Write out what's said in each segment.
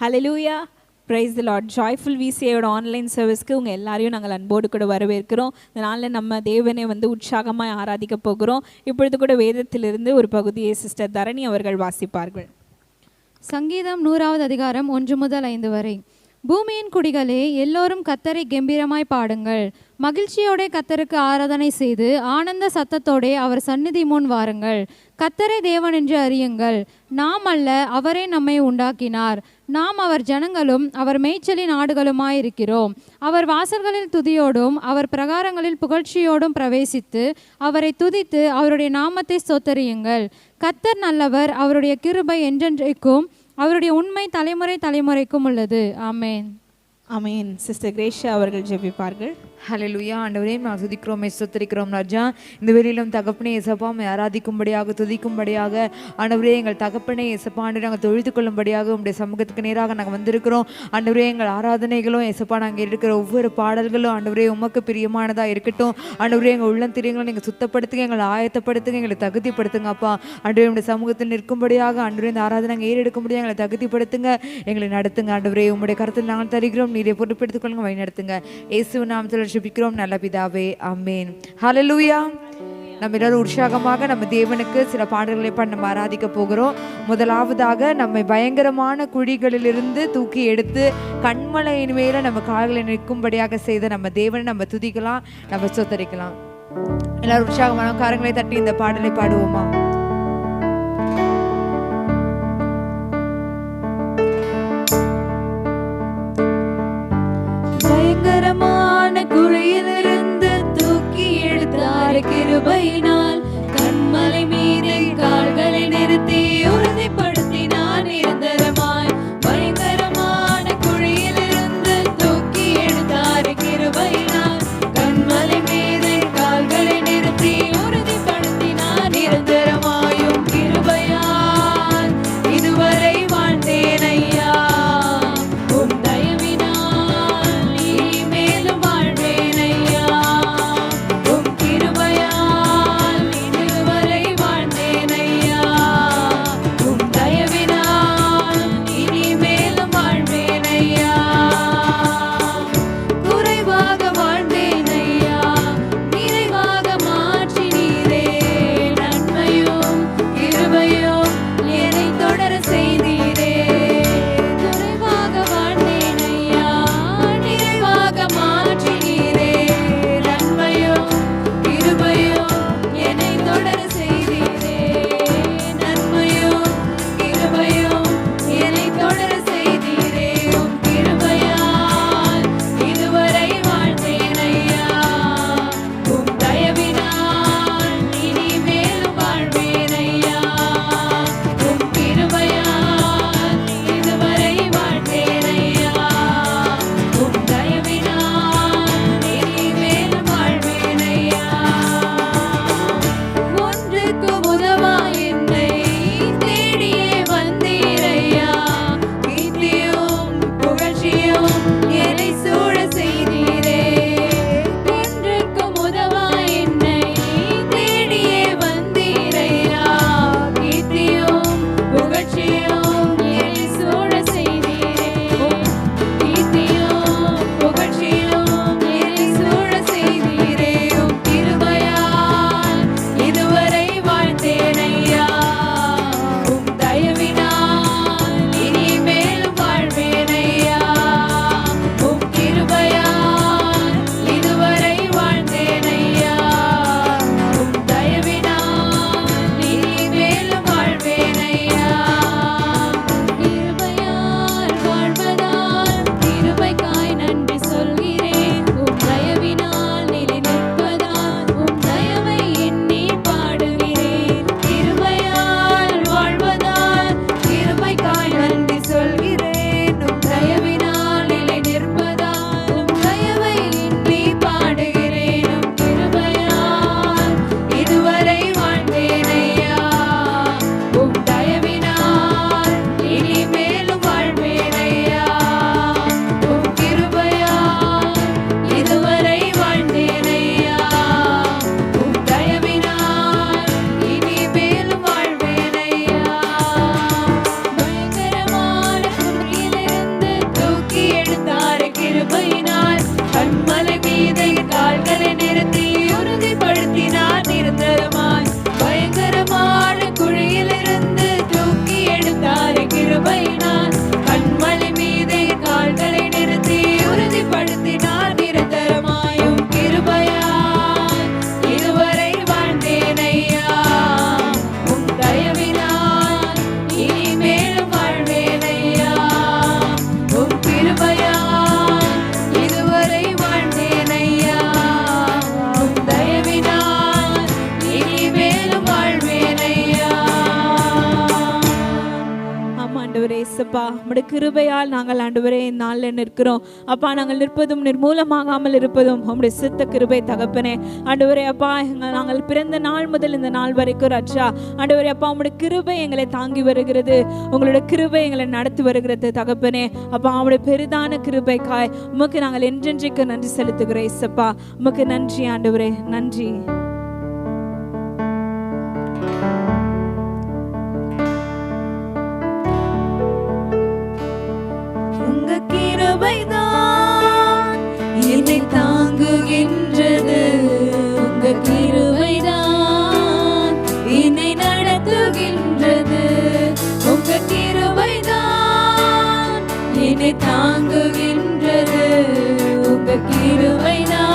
Hallelujah praise the lord joyful விசிஐயோட online சர்வீஸ்க்கு உங்கள் எல்லாரையும் நாங்கள் அன்போடு கூட வரவேற்கிறோம். இதனால் நம்ம தேவனை வந்து உற்சாகமாக ஆராதிக்க போகிறோம். இப்பொழுது கூட வேதத்திலிருந்து ஒரு பகுதியை சிஸ்டர் தரணி அவர்கள் வாசிப்பார்கள். சங்கீதம் நூறாவது அதிகாரம் ஒன்று முதல் ஐந்து வரை. பூமியின் குடிகளே எல்லோரும் கத்தரை கெம்பீரமாய் பாடுங்கள். மகிழ்ச்சியோட கத்தருக்கு ஆராதனை செய்து ஆனந்த சத்தத்தோடே அவர் சந்நிதி முன் வாருங்கள். கத்தரை தேவன் என்று அறியுங்கள். நாம் அல்ல அவரே நம்மை உண்டாக்கினார். நாம் அவர் ஜனங்களும் அவர் மேய்ச்சலின் ஆடுகளுமாயிருக்கிறோம் அவர் வாசல்களில் துதியோடும் அவர் பிரகாரங்களில் புகழ்ச்சியோடும் பிரவேசித்து அவரை துதித்து அவருடைய நாமத்தை சொத்தறியுங்கள் கத்தர் நல்லவர் அவருடைய கிருபை என்றென்றைக்கும் அவருடைய உண்மை தலைமுறை தலைமுறைக்கும் உள்ளது. ஆமேன். ஆமேன். சிஸ்டர் கிரேஷா அவர்கள் ஜெபிப்பார்கள். ஹலலுயா ஆண்டவரே நான் துதிக்கிறோம் ஸ்தோத்திரிக்கிறோம் ராஜா. இந்த வெளியிலும் தகப்பனே இசப்பா ஆராதிக்கும்படியாக துதிக்கும்படியாக. ஆண்டவரே எங்கள் தகப்பனே இசப்பா ஆண்டு நாங்கள் தொழுது கொள்ளும்படியாக உங்களுடைய சமூகத்துக்கு நேராக நாங்கள் வந்திருக்கிறோம். ஆண்டவரே எங்கள் ஆராதனைகளும் இசப்பா நாங்கள் இருக்கிற ஒவ்வொரு பாடல்களும் ஆண்டவரே உமக்கு பிரியமானதாக இருக்கட்டும். ஆண்டவரே எங்கள் உள்ளந்திரியங்களை நீங்கள் சுத்தப்படுத்துங்க எங்களை ஆயத்தப்படுத்துங்க எங்களை தகுதிப்படுத்துங்க அப்பா. ஆண்டவரே உங்களுடைய சமூகத்தில் நிற்கும்படியாக ஆண்டவரே இந்த ஆராதனை நாங்கள் ஏறெடுக்கும்படியாக எங்களை தகுதிப்படுத்துங்க. எங்களை நடத்துங்க ஆண்டவரே. உங்களுடைய கருத்தில் நாங்கள் தருகிறோம் நீரை பொறுப்பெடுத்துக் கொள்ளுங்க வழி நடத்துங்க இயேசு நாமத்தில் ஜெபிக்கிறோம் நல்ல பிதாவே அம்மேன் ஹலலூயா நம்ம எல்லாரும் உற்சாகமாக நம்ம தேவனுக்கு சில பாடல்களை பண்ண நம்ம ஆராதிக்க போகிறோம். முதலாவதாக நம்மை பயங்கரமான குழிகளிலிருந்து தூக்கி எடுத்து கண்மலையின் மேல நம்ம கால்களை நிற்கும்படியாக செய்த நம்ம தேவனை நம்ம துதிக்கலாம் நம்ம சொத்தரிக்கலாம் எல்லாரும் உற்சாகமான காரங்களை தட்டி இந்த பாடலை பாடுவோமா? பயங்கரமா হয় না அப்பா உம்முடைய கிருபையால் நாங்கள் ஆண்டவரே இந்த நாளில் நிற்கிறோம். அப்பா நாங்கள் நிற்பதும் நிர்மூலமாகாமல் இருப்பதும் உங்களுடைய சித்த கிருபை தகப்பனே. ஆண்டவரே அப்பா நாங்கள் பிறந்த நாள் முதல் இந்த நாள் வரைக்கும் ரட்சா ஆண்டவரே அப்பா உங்களுடைய கிருபை எங்களை தாங்கி வருகிறது. உங்களுடைய கிருபை எங்களை நடத்தி வருகிறது தகப்பனே. அப்பா அவனுடைய பெரிதான கிருபைக்காய் உமக்கு நாங்கள் என்றென்றைக்கு நன்றி செலுத்துகிறோம் இசப்பா உமக்கு நன்றி ஆண்டவரே. நன்றி. தாங்குகின்றது உங்க கிருபைதான் என்னை நடத்துகின்றது. உங்க கிருபைதான் என்னை தாங்குகின்றது. உங்க கிருபைதான்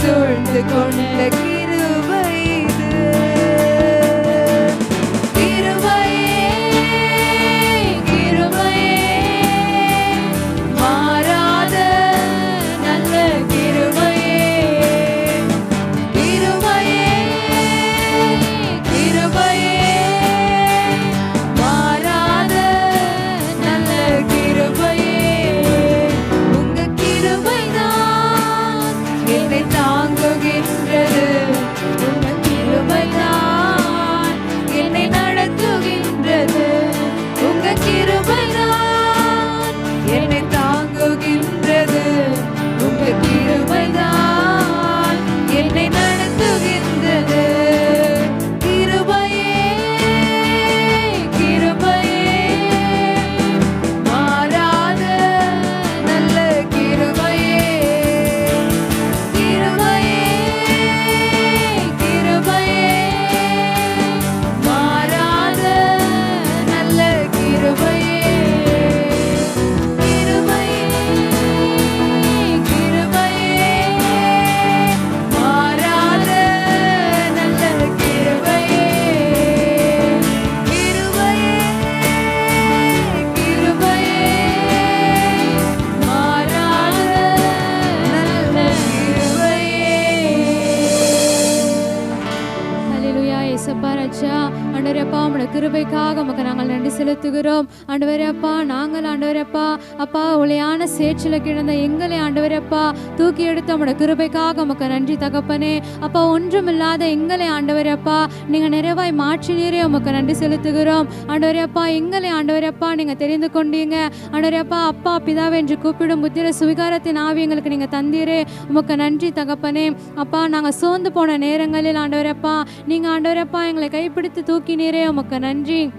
சூழ்ந்து கொண்ட கிருபை தூக்கி எடுத்து கிருபைக்காக உமக்கு நன்றி தகப்பனே. அப்பா ஒன்றுமில்லாத எங்களை ஆண்டவர் அப்பா நீங்கள் நிறைவாய் மாற்றினீரே உமக்கு நன்றி செலுத்துகிறோம். ஆண்டவரே அப்பா எங்களை ஆண்டவர் அப்பா நீங்கள் தெரிந்து கொண்டீங்க. ஆண்டவரே அப்பா அப்பா என்று கூப்பிடும் புத்திர சுவிகாரத்தின் ஆவி எங்களுக்கு நீங்கள் தந்தீரே. உமக்கு நன்றி தகப்பனே. அப்பா நாங்கள் சோர்ந்து போன நேரங்களில் ஆண்டவரப்பா நீங்கள் ஆண்டவரப்பா எங்களை கைப்பிடித்து தூக்கினீரே உமக்கு நன்றி.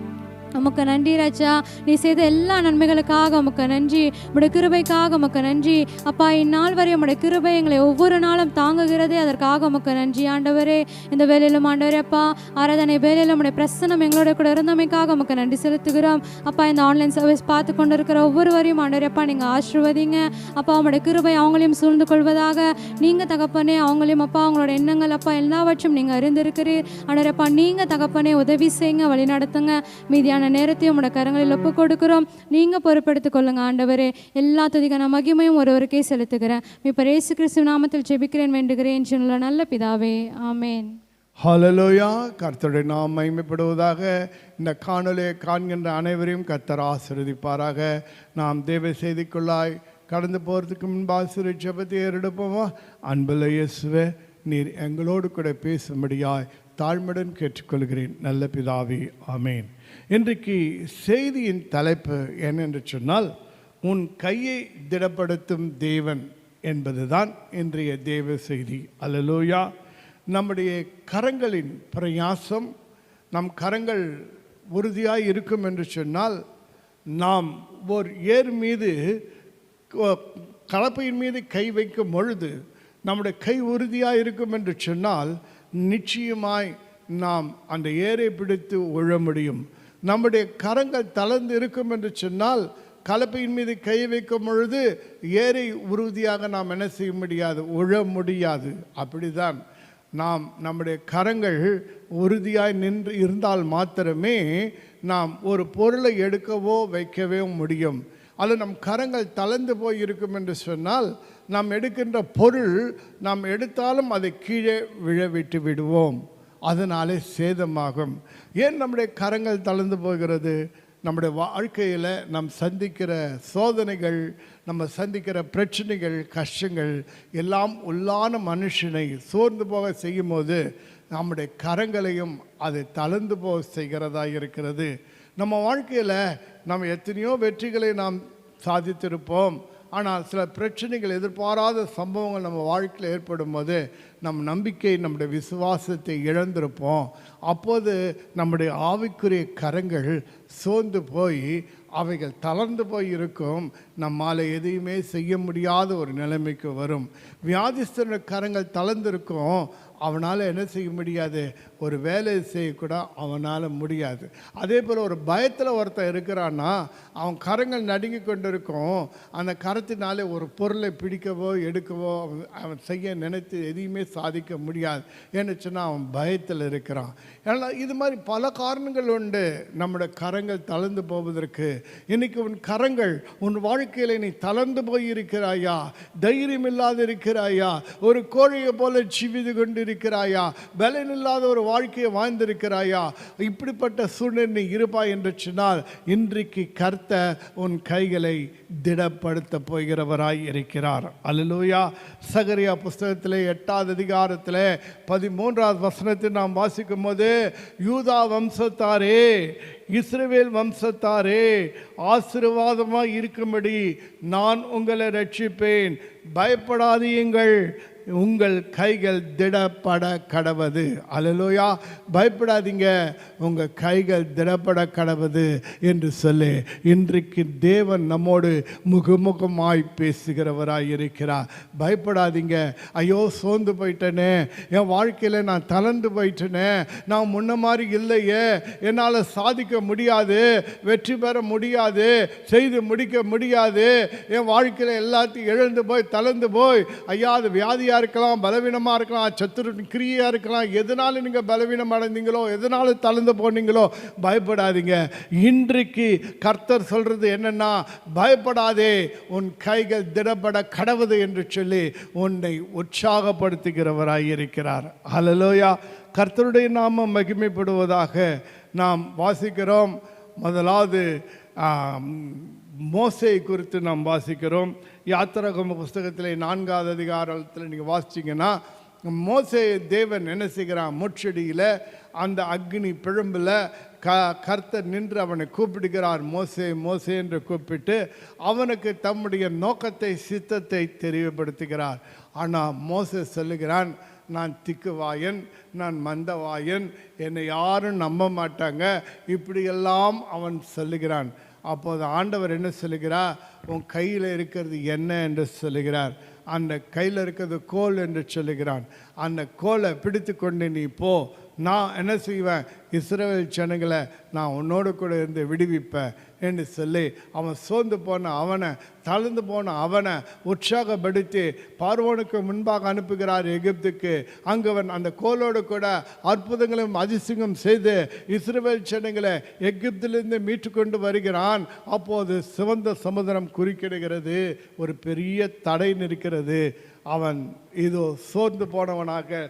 உமக்கு நன்றி ராஜா. நீ செய்த எல்லா நன்மைகளுக்காக உமக்கு நன்றி. உடைய கிருபைக்காக உமக்கு நன்றி. அப்பா இந்நாள் வரை உடைய கிருபை எங்களை ஒவ்வொரு நாளும் தாங்குகிறதே அதற்காக உமக்கு நன்றி ஆண்டவரே. இந்த வேலையிலும் ஆண்டவரே அப்பா ஆராதனை வேலையிலும் உடைய பிரசனம் எங்களோட கூட இருந்தமைக்காக உமக்கு நன்றி செலுத்துகிறோம். அப்பா இந்த ஆன்லைன் சர்வீஸ் பார்த்து கொண்டு இருக்கிற ஒவ்வொருவரையும் ஆண்டவரே அப்பா நீங்கள் ஆசிர்வதிங்க. அப்பா உங்களுடைய கிருபை அவங்களையும் சூழ்ந்து கொள்வதாக. நீங்கள் தகப்பனே அவங்களையும் அப்பா அவங்களோட எண்ணங்கள் அப்பா எல்லாவற்றும் நீங்கள் அறிந்திருக்கிறீர். ஆண்டவரே அப்பா நீங்கள் தகப்பனே உதவி செய்யுங்க வழிநடத்துங்க. மீதியான மீதியான நேரத்தையும் உங்களோட கரங்களில் ஒப்பு கொடுக்குறோம் நீங்கள் பொறுப்பெடுத்துக் கொள்ளுங்க ஆண்டவரே. எல்லா துதிக்கான மகிமையும் ஒருவருக்கே செலுத்துகிறேன். இப்போ ரேசு கிறிஸ்து நாமத்தில் ஜெபிக்கிறேன் வேண்டுகிறேன் சொல்ல நல்ல பிதாவே. ஆமேன். ஹலலோயா கர்த்தருடைய நாம் மகிமைப்படுவதாக இந்த காணொலியை காண்கின்ற அனைவரையும் கர்த்தர் ஆசிரதிப்பாராக நாம் தேவ செய்திக்குள்ளாய் கடந்து போகிறதுக்கு முன்பாக சிறு ஜெபத்தை ஏறெடுப்போமா? அன்புள்ள இயேசுவே நீர் எங்களோடு கூட பேசும்படியாய் தாழ்மையுடன் கேட்டுக்கொள்கிறேன். நல்ல பிதாவே ஆமேன். இன்றைக்கு செய்தியின் தலைப்பு என்னென்று சொன்னால் உன் கையை திடப்படுத்தும் தேவன் என்பதுதான் இன்றைய தேவ செய்தி. அலலோயா நம்முடைய கரங்களின் பிரயாசம் நம் கரங்கள் உறுதியாக இருக்கும் என்று சொன்னால் நாம் ஓர் ஏர் மீது கலப்பையின் மீது கை வைக்கும் பொழுது நம்முடைய கை உறுதியாக இருக்கும் என்று சொன்னால் நிச்சயமாய் நாம் அந்த ஏரை பிடித்து உழ முடியும். நம்முடைய கரங்கள் தளர்ந்து இருக்கும் என்று சொன்னால் கலப்பையின் மீது கை வைக்கும் பொழுது ஏரை உறுதியாக நாம் என்ன செய்ய முடியாது? உழ முடியாது. அப்படிதான் நாம் நம்முடைய கரங்கள் உறுதியாய் நின்று இருந்தால் மாத்திரமே நாம் ஒரு பொருளை எடுக்கவோ வைக்கவே முடியும். அல்லது நம் கரங்கள் தளர்ந்து போய் இருக்கும் என்று சொன்னால் நாம் எடுக்கின்ற பொருள் நாம் எடுத்தாலும் அதை கீழே விழவிட்டு விடுவோம். அதனாலே சேதமாகும். ஏன் நம்முடைய கரங்கள் தளர்ந்து போகிறது? நம்முடைய வாழ்க்கையில் நாம் சந்திக்கிற சோதனைகள் நம்ம சந்திக்கிற பிரச்சனைகள் கஷ்டங்கள் எல்லாம் உள்ளான மனுஷனை சோர்ந்து போக செய்யும்போது நம்முடைய கரங்களையும் அது தளர்ந்து போக செய்கிறதா இருக்கிறது. நம்ம வாழ்க்கையில் நம்ம எத்தனையோ வெற்றிகளை நாம் சாதித்திருப்போம். ஆனால் சில பிரச்சனைகள் எதிர்பாராத சம்பவங்கள் நம்ம வாழ்க்கையில் ஏற்படும் போது நம் நம்பிக்கை நம்முடைய விசுவாசத்தை இழந்திருப்போம். அப்போது நம்முடைய ஆவிக்குரிய கரங்கள் சோர்ந்து போய் அவைகள் தளர்ந்து போய் இருக்கும். நம்மால் எதையுமே செய்ய முடியாத ஒரு நிலைமைக்கு வரும். வியாதிஸ்தன கரங்கள் தளர்ந்திருக்கும். அவனால் என்ன செய்ய முடியாது? ஒரு வேலையை செய்யக்கூட அவனால் முடியாது. அதே போல் ஒரு பயத்தில் ஒருத்தன் இருக்கிறான்னா அவன் கரங்கள் நடுங்கி கொண்டு இருக்கும் அந்த கரத்தினாலே ஒரு பொருளை பிடிக்கவோ எடுக்கவோ அவன் அவன் செய்ய நினைத்து எதையுமே சாதிக்க முடியாது. ஏன்னு சொன்னால் அவன் பயத்தில் இருக்கிறான். ஏன்னா இது மாதிரி பல காரணங்கள் உண்டு. நம்முடைய கரங்கள் தளர்ந்து போவதற்கு. இன்னைக்கு உன் கரங்கள் உன் வாழ்க்கையில் நீ தளர்ந்து போய் இருக்கிறாயா தைரியம் இல்லாது இருக்கிறாயா? ஒரு கோழியை போல ஜீவிது கொண்டு இருக்கிறாயா பலன் இல்லாத ஒரு வாழ்க்கையை வாழ்ந்திருக்கிறாயா இப்படிப்பட்ட சூழ்நிலை நீ இருப்பாய் என்று சொன்னால் இன்றைக்கு கர்த்த உன் கைகளை திடப்படுத்த போகிறவராய் இருக்கிறார். அலலூயா சகரியா புஸ்தகத்தில் எட்டாவது அதிகாரத்தில் பதிமூன்றாவது வசனத்தை நாம் வாசிக்கும் போது யூதா வம்சத்தாரே இஸ்ரவேல் வம்சத்தாரே ஆசீர்வாதமாக இருக்கும்படி நான் உங்களை ரட்சிப்பேன். பயப்படாதீங்கள். உங்கள் கைகள் திடப்பட கடவது அலலோயா பயப்படாதீங்க. உங்கள் கைகள் திடப்பட கடவது என்று சொல்லி. இன்றைக்கு தேவன் நம்மோடு முகமுகமாய் பேசுகிறவராய் இருக்கிறார். பயப்படாதீங்க. ஐயோ சோர்ந்து போயிட்டேனே. என் வாழ்க்கையில் நான் தளர்ந்து போயிட்டேனே. நான் முன்ன மாதிரி இல்லையே. என்னால் சாதிக்க முடியாது. வெற்றி பெற முடியாது. செய்து முடிக்க முடியாது. என் வாழ்க்கையில் எல்லாத்தையும் இழந்து போய் தளர்ந்து போய் ஐயா அது வியாதியாக இருக்கலாம் பலவீனமாக இருக்கலாம் சத்துருவின் கிரியாக இருக்கலாம். எதனால நீங்கள் பலவீனம் அடைந்தீங்களோ எதனால தளர்ந்து போனீங்களோ பயப்படாதீங்க. இன்றைக்கு கர்த்தர் சொல்கிறது என்னன்னா பயப்படாதே உன் கைகள் திடப்பட கடவுது என்று சொல்லி உன்னை உற்சாகப்படுத்துகிறவராய் இருக்கிறார். அலலோயா கர்த்தருடைய நாமம் மகிமைப்படுவதாக நாம் வாசிக்கிறோம். முதலாவது மோசையை குறித்து நாம் வாசிக்கிறோம். யாத்திரகம் புஸ்தகத்தில் நான்காவது அதிகாரத்தில் நீங்கள் வாசிச்சிங்கன்னா மோசே தேவன் என்ன செய்கிறான்? முற்றடியில் அந்த அக்னி பிழம்பில் க கர்த்தர் நின்று அவனை கூப்பிடுகிறார். மோசே மோசே என்று கூப்பிட்டு அவனுக்கு தம்முடைய நோக்கத்தை சித்தத்தை தெரியப்படுத்துகிறார். ஆனால் மோசே சொல்லுகிறான் நான் திக்குவாயன் நான் மந்தவாயன் என்னை யாரும் நம்ப மாட்டாங்க. இப்படியெல்லாம் அவன் சொல்லுகிறான். அப்போது ஆண்டவர் என்ன சொல்லுகிறார்? உன் கையில் இருக்கிறது என்ன? என்று சொல்லுகிறார். அந்த கையில் இருக்கிறது கோல் என்று சொல்லுகிறான். அந்த கோலை பிடித்து கொண்டு நீ போ. நான் என்ன செய்வேன்? இஸ்ரேல் ஜனங்களை நான் உன்னோடு கூட இருந்து விடுவிப்பேன் என்று சொல்லி அவன் சோர்ந்து போன அவனை தளர்ந்து போன அவனை உற்சாகப்படுத்தி பார்வோனுக்கு முன்பாக அனுப்புகிறார் எகிப்துக்கு. அங்கு அவன் அந்த கோலோடு கூட அற்புதங்களும் அதிசயங்களும் செய்து இஸ்ரேல் ஜனங்களை எகிப்திலிருந்து மீட்டு கொண்டு வருகிறான். அப்போது சிவந்த சமுதிரம் குறுக்கிடுகிறது. ஒரு பெரிய தடை நிற்கிறது. அவன் இதோ சோர்ந்து போனவனாக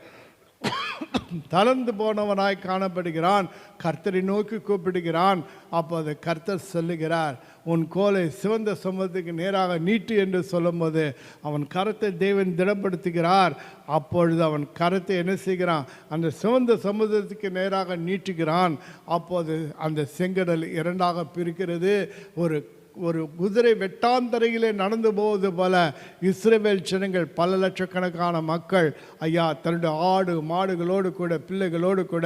தளர்ந்து போனவனாய் காணப்படுகிறான். கர்த்தரை நோக்கி கூப்பிடுகிறான். அப்போது கர்த்தர் சொல்லுகிறார் உன் கோலை சிவந்த சமுதத்துக்கு நேராக நீட்டு என்று சொல்லும்போது அவன் கரத்தை தேவன் திடப்படுத்துகிறார். அப்பொழுது அவன் கரத்தை என்ன செய்கிறான்? அந்த சிவந்த சமுதிரத்துக்கு நேராக நீட்டுகிறான். அப்போது அந்த செங்கடல் இரண்டாக பிரிக்கிறது. ஒரு ஒரு குதிரை வெட்டாந்தரையிலே நடந்து போவது போல இஸ்ரேவேல் ஜனங்கள் பல லட்சக்கணக்கான மக்கள் ஐயா தன்னுடைய ஆடு மாடுகளோடு கூட பிள்ளைகளோடு கூட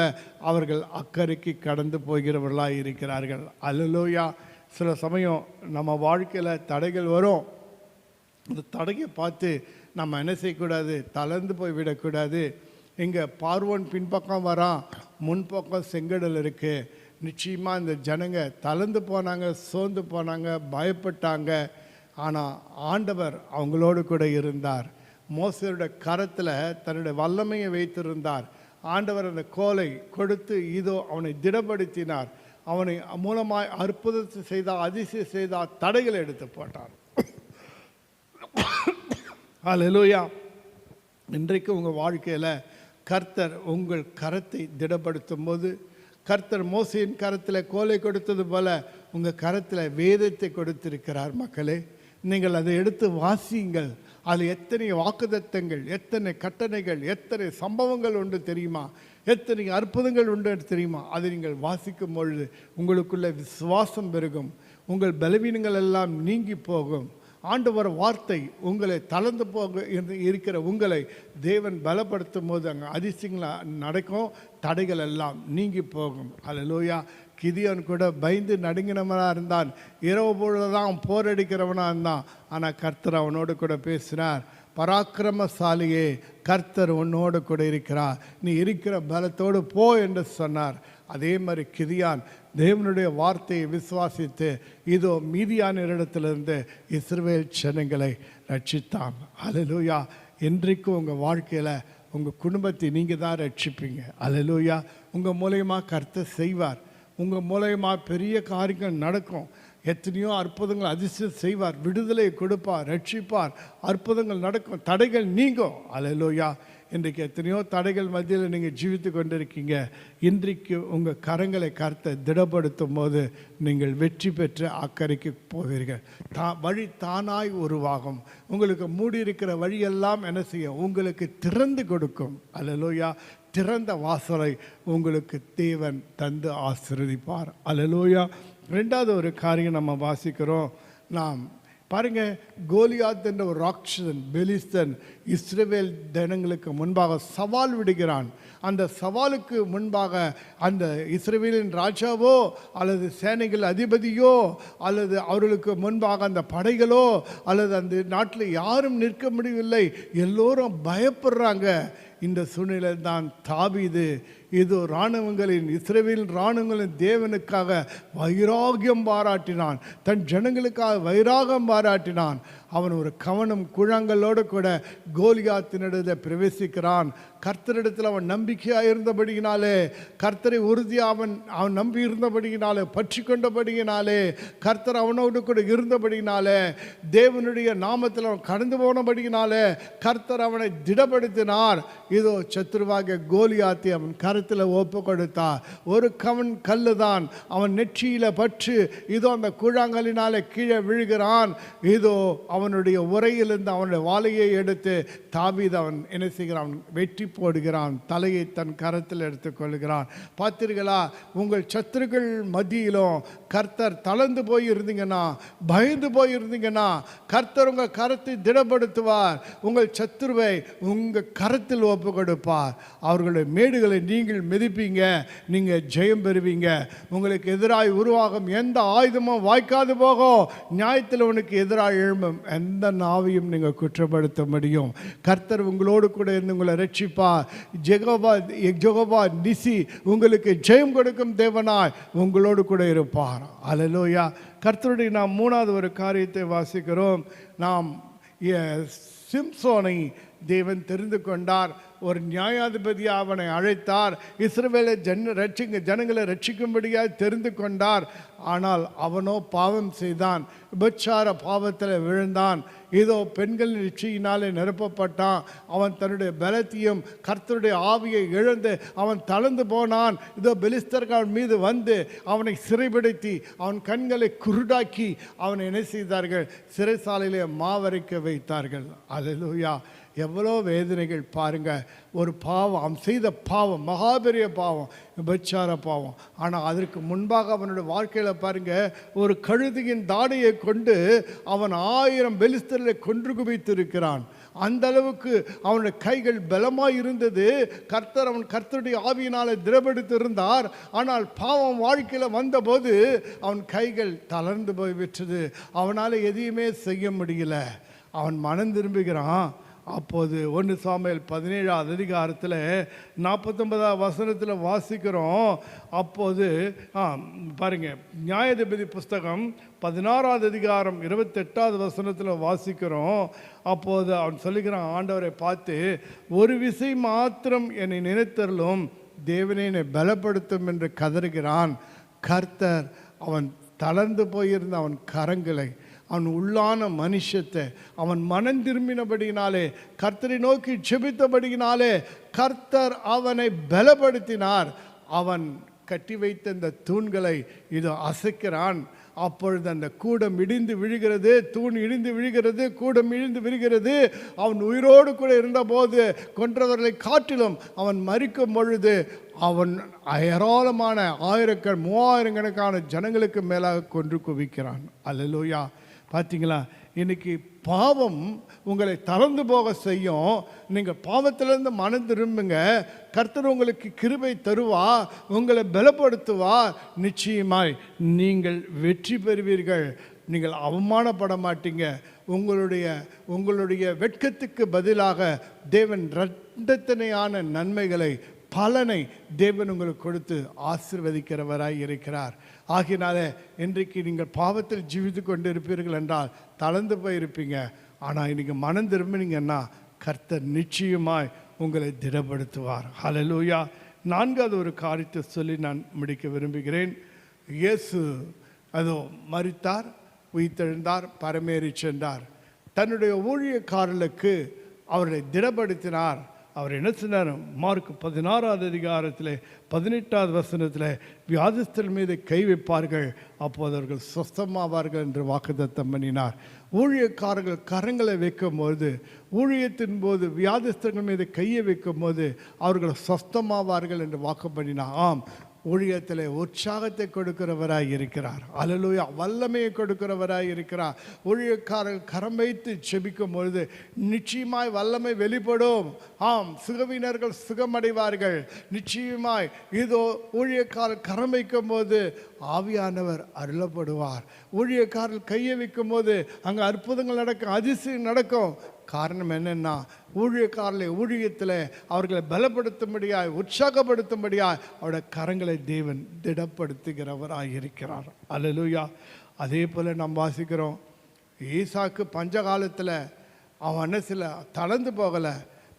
அவர்கள் அக்கறைக்கு கடந்து போகிறவர்களாக இருக்கிறார்கள். அல்லலோயா. சில சமயம் நம்ம வாழ்க்கையில் தடைகள் வரும். அந்த தடையை பார்த்து நம்ம என்ன செய்யக்கூடாது? தளர்ந்து போய் விடக்கூடாது. இங்கே பார்வோன் பின்பக்கம் வரான். முன்பக்கம் செங்கடல் இருக்குது நிச்சயமாக இந்த ஜனங்க தளர்ந்து போனாங்க சோர்ந்து போனாங்க பயப்பட்டாங்க. ஆனால் ஆண்டவர் அவங்களோடு கூட இருந்தார். மோசருடைய கரத்தில் தன்னுடைய வல்லமையை வைத்திருந்தார். ஆண்டவர் அந்த கோலை கொடுத்து இதோ அவனை திடப்படுத்தினார். அவனை மூலமாய் அற்புதத்தை செய்தார் அதிசயம் செய்தார் தடைகளை எடுத்து போட்டார். ஹalleluya இன்றைக்கு உங்கள் வாழ்க்கையில் கர்த்தர் உங்கள் கரத்தை திடப்படுத்தும் போது கர்த்தர் மோசையின் கரத்தில் கோலை கொடுத்தது போல உங்கள் கரத்தில் வேதத்தை கொடுத்திருக்கிறார் மக்களே. நீங்கள் அதை எடுத்து வாசியுங்கள். அதில் எத்தனை வாக்குதத்தங்கள் எத்தனை கட்டணைகள் எத்தனை சம்பவங்கள் உண்டு தெரியுமா? எத்தனை அற்புதங்கள் உண்டு தெரியுமா? அதை நீங்கள் வாசிக்கும் பொழுது உங்களுக்குள்ள விசுவாசம் பெருகும். உங்கள் பலவீனங்கள் எல்லாம் நீங்கி போகும். ஆண்டவர் வார்த்தை உங்களை தளர்ந்து போக இருக்கிற உங்களை தேவன் பலப்படுத்தும் போது அங்கே அதிசயங்கள் நடக்கும் தடைகள் எல்லாம் நீங்கி போகும். அல்லேலூயா கிதியோன் கூட பயந்து நடுங்கினவனாக இருந்தான். இரவு பொழுது தான் போரடிக்கிறவனாக இருந்தான். ஆனால் கர்த்தர் அவனோடு கூட பேசினார். பராக்கிரமசாலியே கர்த்தர் உன்னோடு கூட இருக்கிறார். நீ இருக்கிற பலத்தோடு போ என்று சொன்னார். அதே மாதிரி கிதியான் தேவனுடைய வார்த்தையை விசுவாசித்து இதோ மீதியானிடத்திலிருந்து இஸ்ரவேல் ஜனங்களை ரட்சித்தான் அலலூயா இன்றைக்கும் உங்கள் வாழ்க்கையில் உங்கள் குடும்பத்தை நீங்கள் தான் ரட்சிப்பீங்க. அலலூயா உங்கள் மூலயமா கருத்தை செய்வார். உங்கள் மூலயமா பெரிய காரியங்கள் நடக்கும். எத்தனையோ அற்புதங்கள் அதிர்ஷ்டம் செய்வார். விடுதலை கொடுப்பார் ரட்சிப்பார். அற்புதங்கள் நடக்கும். தடைகள் நீங்கும். அல்லேலூயா இன்றைக்கு எத்தனையோ தடைகள் மத்தியில் நீங்கள் ஜீவித்து கொண்டிருக்கீங்க. இன்றைக்கு உங்கள் கரங்களை கருத்தை திடப்படுத்தும் போது நீங்கள் வெற்றி பெற்று அக்கறைக்கு போவீர்கள். தா வழி தானாய் உருவாகும். உங்களுக்கு மூடி இருக்கிற வழியெல்லாம் என்ன செய்யும்? உங்களுக்கு திறந்து கொடுக்கும். அல்லேலூயா. திறந்த வாசலை உங்களுக்கு தேவன் தந்து ஆசீர்வதிப்பார். அலலோயா ரெண்டாவது ஒரு காரியம் நம்ம வாசிக்கிறோம். நாம் பாருங்க கோலியாத் என்ற ஒரு ராட்சசன் பெலிஸ்தன் இஸ்ரேவேல் தினங்களுக்கு முன்பாக சவால் விடுகிறான். அந்த சவாலுக்கு முன்பாக அந்த இஸ்ரேவேலின் ராஜாவோ அல்லது சேனைகள் அதிபதியோ அல்லது அவர்களுக்கு முன்பாக அந்த படைகளோ அல்லது அந்த நாட்டில் யாரும் நிற்க முடியவில்லை. எல்லோரும் பயப்படுறாங்க. இந்த சூழ்நிலை தான் தாபீது இதோ இராணுவங்களின் இஸ்ரவேல் இராணுவங்களின் தேவனுக்காக வைராகியம் பாராட்டினான். தன் ஜனங்களுக்காக வைராகம் பாராட்டினான். அவன் ஒரு கவனம் குழங்களோடு கூட கோலியாத்தினிடத்தில் பிரவேசிக்கிறான். கர்த்தரிடத்தில் அவன் நம்பிக்கையாக இருந்தபடியினாலே கர்த்தரை உறுதியாக அவன் அவன் நம்பி இருந்தபடியினாலே பற்றி கொண்டபடியினாலே கர்த்தர் அவனோடு கூட இருந்தபடியினாலே தேவனுடைய நாமத்தில் அவன் கடந்து போனபடியினாலே கர்த்தர் அவனை திடப்படுத்தினார். இதோ சத்ருவாக கோலியாத்தி அவன் கரத்தில் ஒப்பு கொடுத்தா ஒரு கவன் கல்லு தான் அவன் நெற்றியில பற்று. இதோ அந்த கூழாங்கலினாலே கீழே விழுகிறான். இதோ அவனுடைய உரையிலிருந்து அவனுடைய வாளையை எடுத்து தாவீது அவன் என்ன செய்கிறான்? வெற்றி போடுகிறான். தலையை தன் கரத்தில் எடுத்துக்கொள்கிறான் பார்த்தீர்களா? உங்கள் சத்துருக்கள் மத்தியிலும் கர்த்தர் தளர்ந்து போய் இருந்தீங்கன்னா பயந்து போயிருந்தீங்கன்னா கர்த்தர் உங்கள் கரத்தை திடப்படுத்துவார். உங்கள் சத்துருவை உங்கள் கரத்தில் ஒப்பு கொடுப்பார். அவர்களுடைய மேடுகளை நீங்கள் மிதிப்பீங்க நீங்கள் ஜெயம் பெறுவீங்க. உங்களுக்கு எதிராக உருவாகும் எந்த ஆயுதமும் வாய்க்காது போகும் நியாயத்தில் உனக்கு எதிராக எழும்பும் எந்த நாவையும் நீங்கள் குற்றப்படுத்த முடியும். கர்த்தர் உங்களோடு கூட இருந்து உங்களை ரட்சிப்பார். ஜெகோபா ஜெகோபா நிசி உங்களுக்கு ஜெயம் கொடுக்கும் தேவனாய் உங்களோடு கூட இருப்பார். அலலோயா கர்த்தருடைய நாம் மூணாவது ஒரு காரியத்தை வாசிக்கிறோம். நாம் சிம்சோனை தேவன் தெரிந்து கொண்டார். ஒரு நியாயாதிபதியாக அவனை அழைத்தார். இஸ்ரவேலை ஜன் ரட்சிங்க ஜனங்களை ரட்சிக்கும்படியாக தெரிந்து கொண்டார். ஆனால் அவனோ பாவம் செய்தான். விபச்சார பாவத்தில் விழுந்தான். ஏதோ பெண்களின் இச்சையினாலே நிரப்பப்பட்டான். அவன் தன்னுடைய பலத்தையும் கர்த்தருடைய ஆவியை இழந்து அவன் தளர்ந்து போனான். இதோ பெலிஸ்தர்கள் மீது வந்து அவனை சிறைப்படுத்தி அவன் கண்களை குருடாக்கி அவனை என்ன செய்தார்கள்? சிறைசாலையிலே மாவரைக்க வைத்தார்கள். அல்லேலூயா. எவ்வளோ வேதனைகள் பாருங்கள் ஒரு பாவம் அவன் செய்த பாவம் மகாபெரிய பாவம் விபச்சார பாவம். ஆனால் அதற்கு முன்பாக அவனுடைய வாழ்க்கையில் பாருங்க ஒரு கழுதியின் தாடையை கொண்டு அவன் ஆயிரம் பெலிஸ்தர்களை கொன்று குவித்திருக்கிறான். அந்த அளவுக்கு அவனுடைய கைகள் பலமாக இருந்தது. கர்த்தர் அவன் கர்த்தருடைய ஆவியினாலே திடப்படுத்தியிருந்தார் ஆனால் பாவம் வாழ்க்கையில் வந்தபோது அவன் கைகள் தளர்ந்து போய் விட்டது. அவனால் எதையுமே செய்ய முடியல. அவன் மனம் திரும்புகிறான். அப்போது ஒன்று சாமியல் பதினேழாவது அதிகாரத்தில் நாற்பத்தொன்பதாவது வசனத்தில் வாசிக்கிறோம். அப்போது ஆ பாருங்க நியாயாதிபதி புஸ்தகம் பதினாறாவது அதிகாரம் இருபத்தெட்டாவது வசனத்தில் வாசிக்கிறோம். அப்போது அவன் சொல்லுகிறான் ஆண்டவரை பார்த்து ஒரு விசை மாத்திரம் என்னை நினைத்தருளும் தேவனை என்னை பலப்படுத்தும் என்று கதறுகிறான். கர்த்தர் அவன் தளர்ந்து போயிருந்த அவன் கரங்களை அவன் உள்ளான மனுஷத்தை அவன் மனம் திரும்பினபடியினாலே கர்த்தரை நோக்கி செபித்தபடியினாலே கர்த்தர் அவனை பலப்படுத்தினார். அவன் கட்டி வைத்த இந்த தூண்களை இது அசைக்கிறான். அப்பொழுது அந்த கூடம் இடிந்து விழுகிறது தூண் இடிந்து விழுகிறது கூடம் இழிந்து விழுகிறது. அவன் உயிரோடு கூட இருந்தபோது கொன்றவர்களை காட்டிலும் அவன் மறிக்கும் பொழுது அவன் ஏராளமான ஆயிரக்கண மூவாயிரக்கணக்கான ஜனங்களுக்கு மேலாக கொன்று குவிக்கிறான். அல்லேலூயா. பார்த்தீங்களா இன்னைக்கு பாவம் உங்களை தளர்ந்து போக செய்யும். நீங்கள் பாவத்திலேருந்து மனம் திரும்புங்க. கர்த்தர் உங்களுக்கு கிருபை தருவா உங்களை பலப்படுத்துவா. நிச்சயமாய் நீங்கள் வெற்றி பெறுவீர்கள். நீங்கள் அவமானப்பட மாட்டீங்க. உங்களுடைய உங்களுடைய வெட்கத்துக்கு பதிலாக தேவன் ரெண்டத்தனையான நன்மைகளை பலனை தேவன் உங்களுக்கு கொடுத்து ஆசிர்வதிக்கிறவராய் இருக்கிறார். ஆகினால இன்றைக்கு நீங்கள் பாவத்தில் ஜீவித்து கொண்டு இருப்பீர்கள் என்றால் தளர்ந்து போயிருப்பீங்க. ஆனால் இன்னைக்கு மனம் திரும்பினீங்கன்னா கர்த்தர் நிச்சயமாய் உங்களை திடப்படுத்துவார். ஹலலூயா நான்காவது ஒரு காரியத்தை சொல்லி நான் முடிக்க விரும்புகிறேன். இயேசு அதோ மறித்தார் உயிர்த்தெழுந்தார் பரமேறி சென்றார். தன்னுடைய ஊழியக்காரர்களுக்கு அவர்களை திடப்படுத்தினார். அவர் என்ன சொன்னார்? மார்க் பதினாறாவது அதிகாரத்தில் பதினெட்டாவது வசனத்தில் வியாதிஸ்தர் மீது கை வைப்பார்கள் அப்போது அவர்கள் சொஸ்தமாவார்கள் என்று வாக்குத்தத்தம் பண்ணினார். ஊழியக்காரர்கள் கரங்களை வைக்கும்போது ஊழியத்தின் போது வியாதிஸ்தர்கள் மீது கையை வைக்கும்போது அவர்கள் சொஸ்தமாவார்கள் என்று வாக்கு பண்ணினார். ஆம் ஊழியத்தில் உற்சாகத்தை கொடுக்கிறவராய் இருக்கிறார். அலலுயா வல்லமையை கொடுக்கிறவராய் இருக்கிறார். ஊழியக்காரர்கள் கரம் வைத்து செபிக்கும் பொழுது நிச்சயமாய் வல்லமை வெளிப்படும். ஆம் சுகவினர்கள் சுகமடைவார்கள். நிச்சயமாய் இதோ ஊழியக்காரர் கரம் வைக்கும் போது ஆவியானவர் அருளப்படுவார். ஊழியக்காரர் கையை வைக்கும் போது அங்கே அற்புதங்கள் நடக்கும் அதிசயம் நடக்கும். காரணம் என்னென்னா ஊழியக்காரர்களை ஊழியத்தில் அவர்களை பலப்படுத்தும்படியாய் உற்சாகப்படுத்தும்படியாய் அவருடைய கரங்களை தேவன் திடப்படுத்துகிறவராக இருக்கிறார். அல்லேலூயா. அதே போல் நாம் வாசிக்கிறோம் ஈசாக்கு பஞ்ச காலத்தில் அவன் என்ன சில தளர்ந்து போகலை.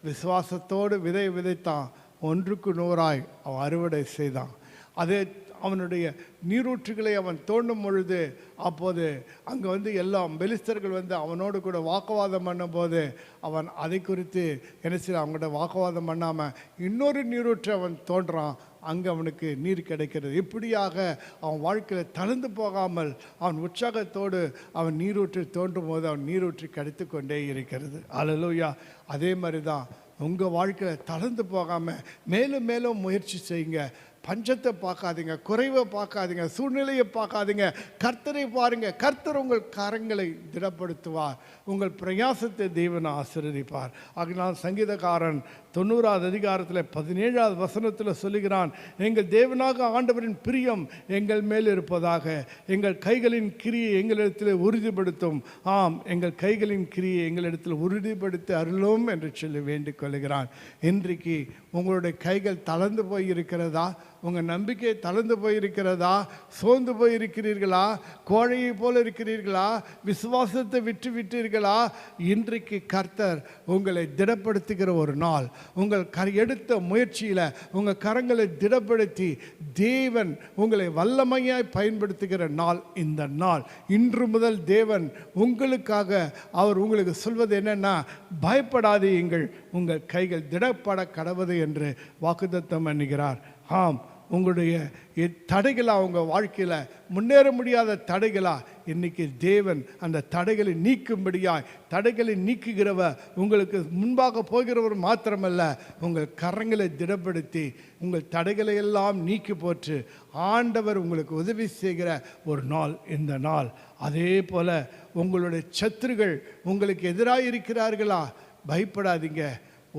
விசுவாசத்தோடு விதை விதைத்தான் ஒன்றுக்கு நூறாய் அவன் அறுவடை செய்தான். அதே அவனுடைய நீரூற்றுகளை அவன் தோண்டும் பொழுது அப்போது அங்கே வந்து எல்லாம் பெலிஸ்தர்கள் வந்து அவனோடு கூட வாக்குவாதம் பண்ணும்போது அவன் அதை குறித்து என்ன செய்ய அவங்கள்ட்ட வாக்குவாதம் பண்ணாமல் இன்னொரு நீரூற்று அவன் தோன்றான். அங்கே அவனுக்கு நீர் கிடைக்கிறது. இப்படியாக அவன் வாழ்க்கையில் தளர்ந்து போகாமல் அவன் உற்சாகத்தோடு அவன் நீரூற்று தோன்றும் போது அவன் நீரூற்று கிடைத்து கொண்டே இருக்கிறது. அலலூயா அதே மாதிரி தான் உங்கள் வாழ்க்கையில் தளர்ந்து போகாமல் மேலும் மேலும் முயற்சி செய்யுங்க. பஞ்சத்தை பார்க்காதீங்க குறைவை பார்க்காதீங்க சூழ்நிலையை பார்க்காதீங்க. கர்த்தரை பாருங்க கர்த்தர் உங்கள் கரங்களை திடப்படுத்துவார். உங்கள் பிரயாசத்தை தேவன் ஆசீர்வதிப்பார். ஆகினால் சங்கீதக்காரன் தொண்ணூறாவது அதிகாரத்தில் பதினேழாவது வசனத்தில் சொல்லுகிறான் எங்கள் தேவனாக ஆண்டவரின் பிரியம் எங்கள் மேல் இருப்பதாக. எங்கள் கைகளின் கிரியை எங்களிடத்தில் உறுதிப்படுத்தும். ஆம் எங்கள் கைகளின் கிரியை எங்களிடத்தில் உறுதிப்படுத்தி அருளும் என்று சொல்லி வேண்டிக் கொள்கிறான் இன்றைக்கு உங்களுடைய கைகள் தளர்ந்து போய் இருக்கிறதா? உங்கள் நம்பிக்கை தளர்ந்து போயிருக்கிறதா? சோர்ந்து போயிருக்கிறீர்களா? கோழையை போல இருக்கிறீர்களா? விசுவாசத்தை விட்டு விட்டீர்களா? இன்றைக்கு கர்த்தர் உங்களை திடப்படுத்துகிற ஒரு நாள். உங்கள் க எடுத்த முயற்சியில் உங்கள் கரங்களை திடப்படுத்தி தேவன் உங்களை வல்லமையாய் பயன்படுத்துகிற நாள் இந்த நாள். இன்று முதல் தேவன் உங்களுக்காக அவர் உங்களுக்கு சொல்வது என்னென்னா பயப்படாதீங்கள். உங்கள் கைகள் திடப்பட கடவுது என்று வாக்குத்தத்தம் பண்ணுகிறார். ஆம் உங்களுடைய எ- தடைகளா உங்கள் வாழ்க்கையில்? முன்னேற முடியாத தடைகளா? இன்னைக்கு தேவன் அந்த தடைகளை நீக்கும்படியாய் தடைகளை நீக்குகிறவர் உங்களுக்கு முன்பாக போகிறவர் மாத்திரமல்ல உங்கள் கரங்களை திடப்படுத்தி உங்கள் தடைகளை எல்லாம் நீக்கி போற்று. ஆண்டவர் உங்களுக்கு உதவி செய்கிற ஒரு நாள் இந்த நாள். அதே போல் உங்களுடைய சத்துருகள் உங்களுக்கு எதிராக இருக்கிறார்களா பயப்படாதீங்க.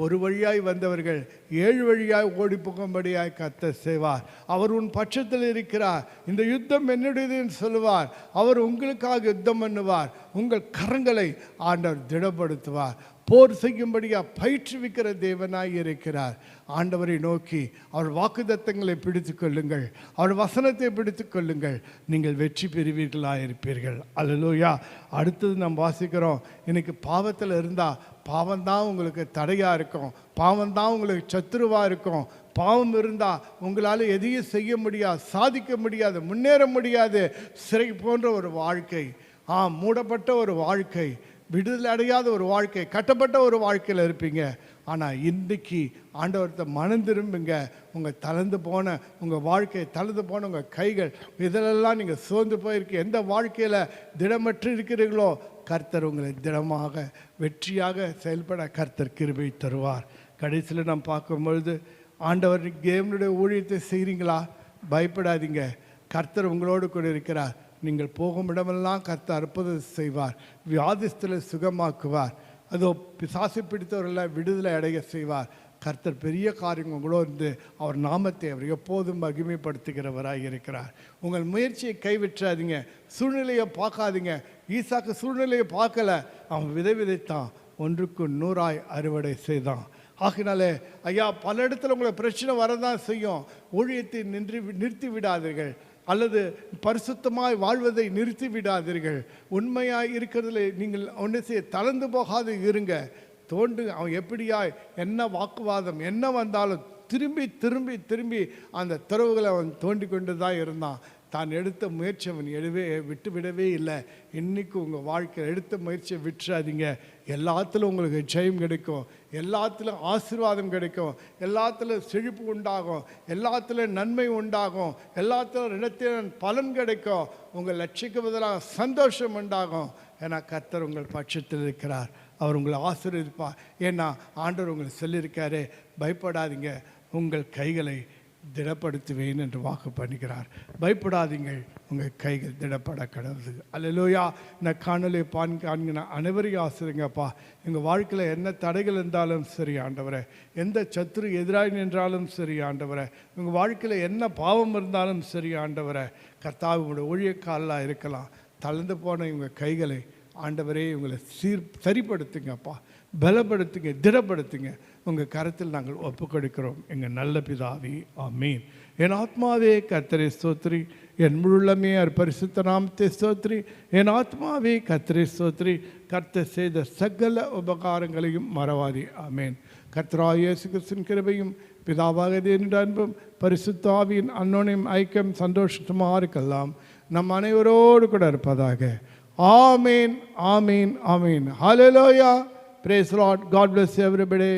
ஒரு வழியாய் வந்தவர்கள் ஏழு வழியாய் ஓடி போகும்படியாய் கத்த செய்வார். அவர் உன் பட்சத்தில் இருக்கிறார். இந்த யுத்தம் என்னுடையதுன்னு சொல்லுவார். அவர் உங்களுக்காக யுத்தம் பண்ணுவார். உங்கள் கரங்களை ஆண்டவர் திடப்படுத்துவார். போர் செய்யும்படியாக பயிற்றுவிக்கிற தேவனாய் இருக்கிறார். ஆண்டவரை நோக்கி அவர் வாக்குதத்தங்களை பிடித்து கொள்ளுங்கள் அவர் வசனத்தை பிடித்து கொள்ளுங்கள் நீங்கள் வெற்றி பெறுவீர்களாக இருப்பீர்கள். அல்லலூயா. அடுத்தது நாம் வாசிக்கிறோம். எனக்கு பாவத்தில் இருந்தால் பாவம் தான் உங்களுக்கு தடையாக இருக்கும். பாவம் தான் உங்களுக்கு சத்துருவாக இருக்கும். பாவம் இருந்தால் உங்களால் எதையும் செய்ய முடியாது சாதிக்க முடியாது முன்னேற முடியாது. சிறை போன்ற ஒரு வாழ்க்கை. ஆ மூடப்பட்ட ஒரு வாழ்க்கை. விடுதலை அடையாத ஒரு வாழ்க்கை. கட்டப்பட்ட ஒரு வாழ்க்கையில் இருப்பீங்க. ஆனால் இன்றைக்கு ஆண்டவர்கிட்ட மனம் திரும்புங்க. உங்கள் தளர்ந்து போன உங்கள் வாழ்க்கை தளர்ந்து போன உங்கள் கைகள் இதிலெல்லாம் நீங்கள் சோர்ந்து போயிருக்கு. எந்த வாழ்க்கையில் திடமற்று இருக்கிறீர்களோ கர்த்தர் உங்களை திடமாக வெற்றியாக செயல்பட கர்த்தர் கிருபை தருவார். கடைசியில் நாம் பார்க்கும்பொழுது ஆண்டவர் தேவனுடைய ஊழியத்தை செய்கிறீங்களா பயப்படாதீங்க. கர்த்தர் உங்களோடு கூட இருக்கிறார். நீங்கள் போகும் இடமெல்லாம் கர்த்தர் அற்புதம் செய்வார். வியாதிஸ்தில் சுகமாக்குவார். அதோ பிசாசு பிடித்தவர்களை விடுதலை அடைய செய்வார். கர்த்தர் பெரிய காரியங்களோ இருந்து அவர் நாமத்தை அவர் எப்போதும் மகிமைப்படுத்துகிறவராக இருக்கிறார். உங்கள் முயற்சியை கைவிட்றாதீங்க சூழ்நிலையை பார்க்காதீங்க. ஈசாக்கு சூழ்நிலையை பார்க்கல. அவன் விதை விதைத்தான். ஒன்றுக்கு நூறாய் அறுவடை செய்தான். ஆகினாலே ஐயா பல இடத்துல உங்களை பிரச்சனை வரதான் செய்யும். ஊழியத்தை நின்று நிறுத்தி விடாதீர்கள். அல்லது பரிசுத்தமாய் வாழ்வதை நிறுத்தி விடாதீர்கள் உண்மையாய் இருக்கிறதுல நீங்கள் ஒன்று செய்ய தளர்ந்து போகாது இருங்க. தோண்டு அவன் எப்படியாய் என்ன வாக்குவாதம் என்ன வந்தாலும் திரும்பி திரும்பி திரும்பி அந்த துறவுகளை அவன் தோண்டி கொண்டு தான் இருந்தான். தான் எடுத்த முயற்சி அவன் எடுவே விட்டு விடவே இல்லை. இன்னைக்கு உங்கள் வாழ்க்கையில் எடுத்த முயற்சியை விட்டுறாதீங்க. எல்லாத்துலையும் உங்களுக்கு ஜெயம் கிடைக்கும். எல்லாத்துலையும் ஆசீர்வாதம் கிடைக்கும். எல்லாத்துலையும் செழிப்பு உண்டாகும். எல்லாத்துலையும் நன்மை உண்டாகும். எல்லாத்துலையும் இடத்திலும் பலன் கிடைக்கும். உங்கள் லட்சிக்கு பதிலாக சந்தோஷம் உண்டாகும். ஏன்னா கர்த்தர் உங்கள் பட்சத்தில் இருக்கிறார். அவர் உங்களை ஆசீர்வதிப்பார். ஏன்னா ஆண்டவர் உங்களை சொல்லியிருக்காரு. பயப்படாதீங்க. உங்கள் கைகளை திடப்படுத்துவேன் என்று வாக்கு பண்ணுகிறார். பயப்படாதீங்கள் உங்கள் கைகள் திடப்பட கடவுது அல்லலோயா இந்த காணொலி பான் காண்கின அனைவரையும் ஆசிரியங்கப்பா எங்கள் வாழ்க்கையில் என்ன தடைகள் இருந்தாலும் சரி ஆண்டவரை. எந்த சத்துரு எதிராக நின்றாலும் சரி ஆண்டவரை. உங்கள் வாழ்க்கையில் என்ன பாவம் இருந்தாலும் சரி ஆண்டவரை. கர்த்தாவோட ஒழியக்காலாக ஊழியக்காலாக இருக்கலாம். தளர்ந்து போன இவங்க கைகளை ஆண்டவரே இவங்களை சீர் சரிப்படுத்துங்கப்பா. பலப்படுத்துங்க திடப்படுத்துங்க. உங்கள் கருத்தில் நாங்கள் ஒப்பு கொடுக்கிறோம் எங்கள் நல்ல பிதாவி ஆமீன். என் ஆத்மாவே கத்திரை ஸ்தோத்ரி. என் முழுமே அவர் பரிசுத்த நாமத்தை ஸ்தோத்ரி. என் ஆத்மாவே கத்திரை ஸ்தோத்ரி. கர்த்தர் செய்த சகல உபகாரங்களையும் மறவாதி ஆமேன். கர்த்தராயேசு இயேசு கிருபையும் பிதாவாக தேவனுடைய அன்பும் பரிசுத்தாவியின் அன்னோனையும் ஐக்கியம் சந்தோஷமாக இருக்கலாம் நம் அனைவரோடு கூட இருப்பதாக. ஆமீன் ஆமீன் ஆமீன். ஹalleluya praise lord god bless everybody